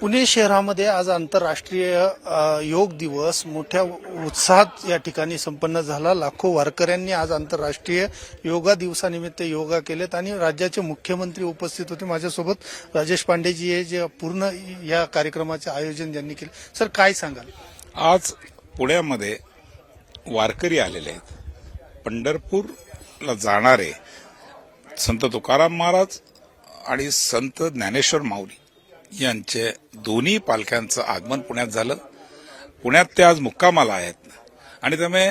पुणे शहरामध्ये आज आंतरराष्ट्रीय योग दिवस मोठ्या उत्साहात या ठिकाणी संपन्न झाला. लाखो वारकऱ्यांनी आज आंतरराष्ट्रीय योगा दिवसानिमित्त योगा केलेत आणि राज्याचे मुख्यमंत्री उपस्थित होते. माझ्यासोबत राजेश पांडेजी हे जे पूर्ण या कार्यक्रमाचे आयोजन ज्यांनी केले. सर काय सांगाल? आज पुण्यामध्ये वारकरी आलेले आहेत. पंढरपूरला जाणारे संत तुकाराम महाराज आणि संत ज्ञानेश्वर माऊली. यांचे दोन्ही पालख्यांचं आगमन पुण्यात झालं. पुण्यात ते आज मुक्कामाला आहेत. आणि त्यामुळे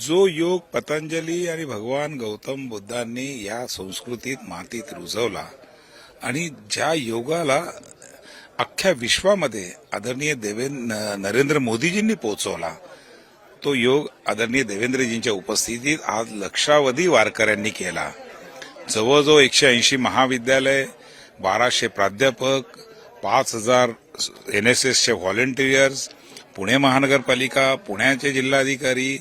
जो योग पतंजली आणि भगवान गौतम बुद्धांनी या संस्कृतीत मातीत रुजवला आणि ज्या योगाला अख्ख्या विश्वामध्ये आदरणीय देवेंद्र नरेंद्र मोदीजींनी पोहोचवला तो योग आदरणीय देवेंद्रजींच्या उपस्थितीत आज लक्षावधी वारकऱ्यांनी केला. जवळजवळ एकशे ऐंशी महाविद्यालय बाराशे प्राध्यापक पाच हजार एन एस एसचे व्हॉलेंटियर्स पुणे महानगरपालिका पुण्याचे जिल्हाधिकारी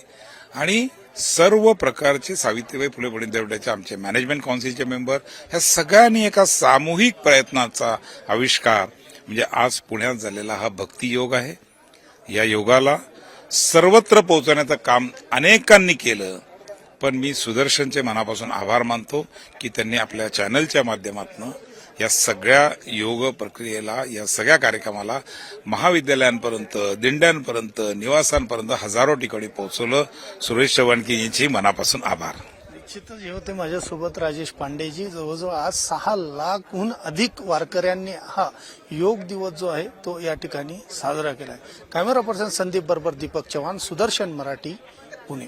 आणि सर्व प्रकारचे सावित्रीबाई फुले पुणे देवड्याचे आमचे मॅनेजमेंट काउन्सिलचे मेंबर ह्या सगळ्यांनी एका सामूहिक प्रयत्नाचा आविष्कार म्हणजे आज पुण्यात झालेला हा भक्ती योग आहे. या योगाला सर्वत्र पोहोचवण्याचं काम अनेकांनी केलं. पण मी सुदर्शनचे मनापासून आभार मानतो की त्यांनी आपल्या चॅनलच्या माध्यमातून या सगळ्या योग प्रक्रियेला या सगळ्या कार्यक्रमाला महाविद्यालयांपर्यंत दिंड्यांपर्यंत निवासांपर्यंत हजारो ठिकाणी पोहोचवलं. सुरेश चव्हाणकी यांची मनापासून आभार. निश्चितच हे होते माझ्यासोबत राजेश पांडेजी. जवळजवळ आज सहा लाखहून अधिक वारकऱ्यांनी हा योग दिवस जो आहे तो या ठिकाणी साजरा केला आहे कॅमेरा पर्सन संदीप बरोबर दीपक चव्हाण सुदर्शन मराठी पुणे.